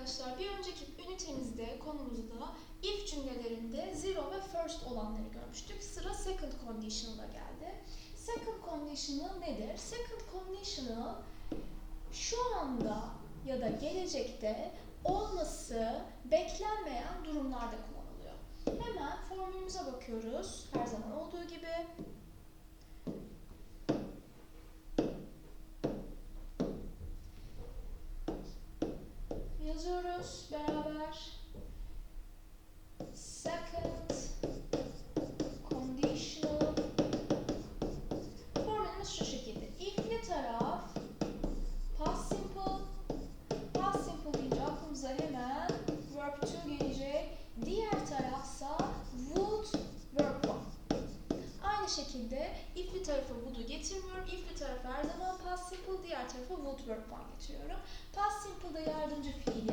arkadaşlar bir önceki ünitemizde konumuzda if cümlelerinde zero ve first olanları görmüştük. Sıra second conditional'a geldi. Second conditional nedir? Second conditional şu anda ya da gelecekte olması beklenmeyen durumlarda kullanılıyor. Hemen formülümüze bakıyoruz. Her zaman olduğu gibi. Yazıyoruz beraber. Second conditional formülümüz şu şekilde. If'li taraf past simple past simple deyince aklımıza hemen verb to gelecek. Diğer tarafsa would verb one. Aynı şekilde if'li tarafı would'u getirmiyorum. If'li tarafı her zaman past simple, diğer tarafı would verb one getiriyorum. Past simple'da yardımcı fiili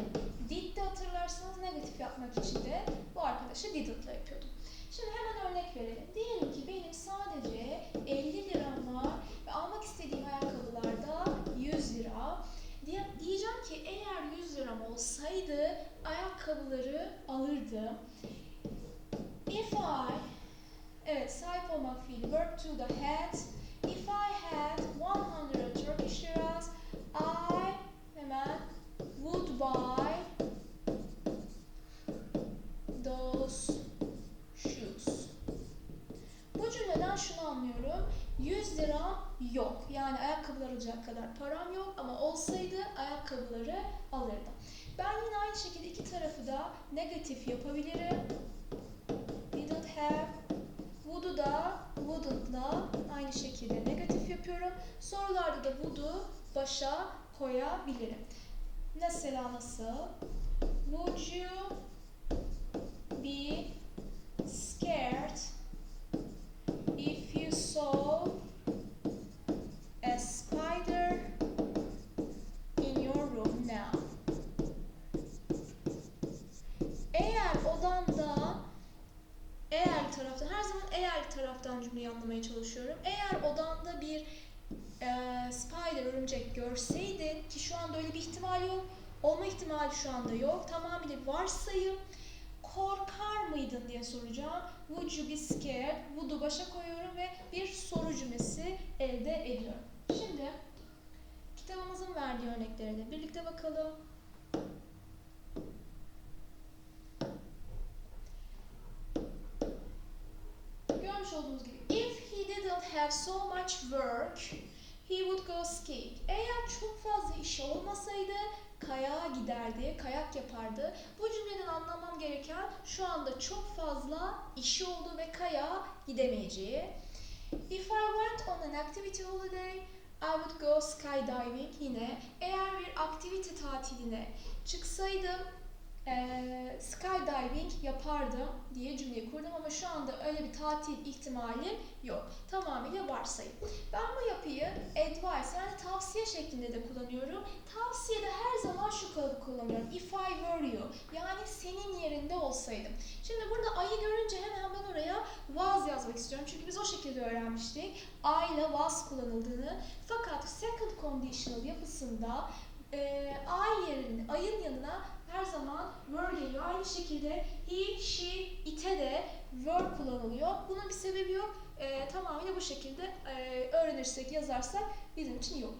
did'de hatırlarsanız negatif yapmak için de bu arkadaşı didn't'la yapıyordum. Şimdi hemen örnek verelim. Diyelim ki benim sadece 50 liram var ve almak istediğim ayakkabılarda 100 lira. Diye, diyeceğim ki eğer 100 liram olsaydı ayakkabıları alırdım. If I Evet, sahip olmak fiili. Verb to the had. If I had 100 Turkish liras, I hemen would buy those shoes. Bu cümleden şunu anlıyorum. 100 lira yok. Yani ayakkabılar alacak kadar param yok ama olsaydı ayakkabıları alırdım. Ben yine aynı şekilde iki tarafı da negatif yapabilirim. Didn't have Would'u da wouldn't'la aynı şekilde negatif yapıyorum. Sorularda da would'u başa koyabilirim. Mesela nasıl? Would you taraftan cümleyi anlamaya çalışıyorum. Eğer odanda bir e, spider örümcek görseydin ki şu anda öyle bir ihtimal yok. Olma ihtimali şu anda yok. Tamamıyla varsayım. Korkar mıydın diye soracağım. Would you be scared? Would'u başa koyuyorum ve bir soru cümlesi elde ediyorum. Şimdi kitabımızın verdiği örneklere de birlikte bakalım. Görmüş olduğunuz gibi if he didn't have so much work he would go skiing. Eğer çok fazla işi olmasaydı kayağa giderdi, kayak yapardı. Bu cümleden anlamam gereken şu anda çok fazla işi oldu ve kayağa gidemeyeceği. If I went on an activity holiday, I would go skydiving. Yine eğer bir aktivite tatiline çıksaydım eee, skydiving yapardım diye cümleyi kurdum ama şu anda öyle bir tatil ihtimali yok. Tamamıyla varsayım. Ben bu yapıyı advice yani tavsiye şeklinde de kullanıyorum. Tavsiyede her zaman şu kalıbı kullanıyorum. If I were you yani senin yerinde olsaydım. Şimdi burada I'ı görünce hemen ben oraya was yazmak istiyorum. Çünkü biz o şekilde öğrenmiştik. I ile was kullanıldığını. Fakat second conditional yapısında e, I yerine, I'ın yanına her zaman were geliyor. Aynı şekilde he, she, it'e de were kullanılıyor. Bunun bir sebebi yok. E, tamamıyla bu şekilde e, öğrenirsek, yazarsak bizim için yok.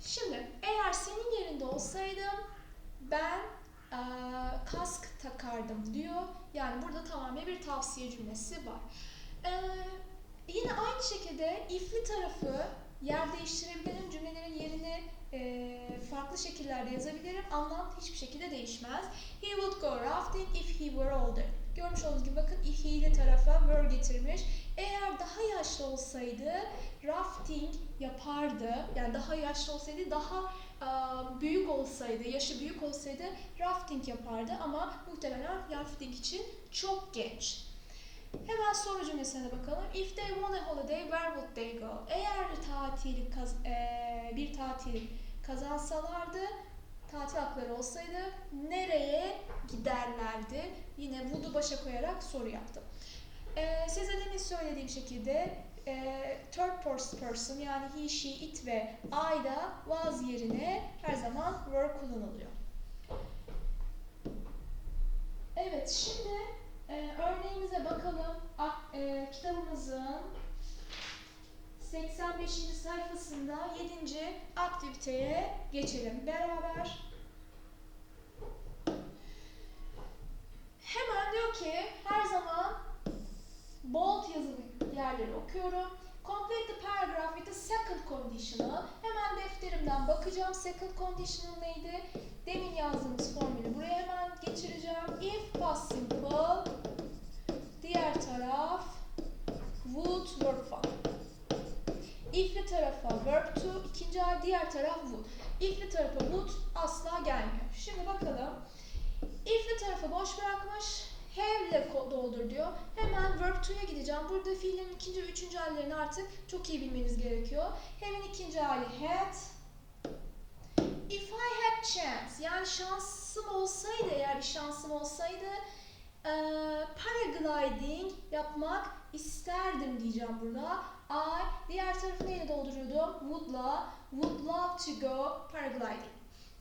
Şimdi eğer senin yerinde olsaydım ben e, kask takardım diyor. Yani burada tamamen bir tavsiye cümlesi var. E, yine aynı şekilde if'li tarafı yer değiştirebilirim. E, farklı şekillerde yazabilirim. Anlam hiçbir şekilde değişmez. He would go rafting if he were older. Görmüş olduğunuz gibi bakın if he'li tarafa were getirmiş. Eğer daha yaşlı olsaydı rafting yapardı. Yani daha yaşlı olsaydı daha e, büyük olsaydı, yaşı büyük olsaydı rafting yapardı ama muhtemelen rafting için çok genç. Hemen soru cümlesine bakalım. If they want a holiday, where would they go? Eğer tatil kaz eee, bir tatil kazansalardı, tatil hakları olsaydı nereye giderlerdi? Yine would'u başa koyarak soru yaptım. Eee size demin söylediğim şekilde eee third person yani he, she, it ve I'da was yerine her zaman were kullanılıyor. Evet, şimdi e, örneğimize bakalım. A- e, kitabımızın 85. sayfasında 7. aktiviteye geçelim beraber. Hemen diyor ki her zaman bold yazılı yerleri okuyorum. Complete the paragraph with the second conditional. Hemen defterimden bakacağım. Second conditional neydi? Demin yazdığımız formülü buraya hemen geçireceğim. If past simple, diğer taraf would verb If'li tarafa verb to, ikinci hal diğer taraf would. If'li tarafa would asla gelmiyor. Şimdi bakalım. If'li tarafı boş bırakmış. Have ile doldur diyor. Hemen verb to'ya gideceğim. Burada fiillerin ikinci ve üçüncü hallerini artık çok iyi bilmeniz gerekiyor. Have'in ikinci hali had. If I had chance, yani şansım olsaydı eğer bir şansım olsaydı paragliding yapmak isterdim diyeceğim burada. I diğer tarafı neyle dolduruyordum? Would'la. Would love to go paragliding.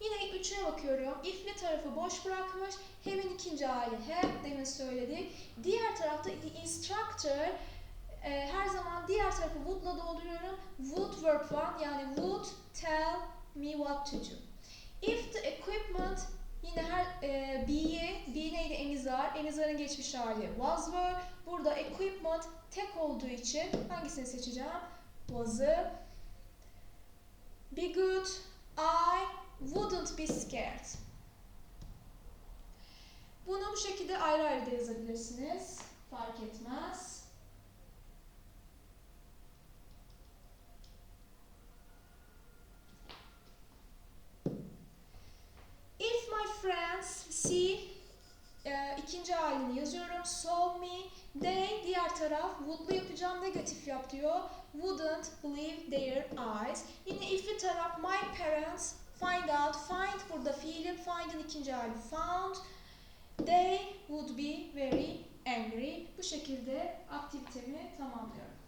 Yine üçüne bakıyorum. If'li tarafı boş bırakmış. Have'in ikinci hali have demin söyledik. Diğer tarafta instructor e, her zaman diğer tarafı would'la dolduruyorum. Would verb one yani would tell me what to do. If the equipment yine her e, be'yi? Enizar. Enizar'ın geçmiş hali was were. Burada equipment tek olduğu için hangisini seçeceğim? Was'ı. Be good. I wouldn't be scared. Bunu bu şekilde ayrı ayrı da yazabilirsiniz. Fark etmez. If my friends see e, ikinci halini yazıyorum. Saw me. They diğer taraf would'lu yapacağım. Negatif yap diyor. Wouldn't believe their eyes. Yine if'li taraf my parents find out. Find burada fiilin find'in ikinci hali found. They would be very angry. Bu şekilde aktivitemi tamamlıyorum.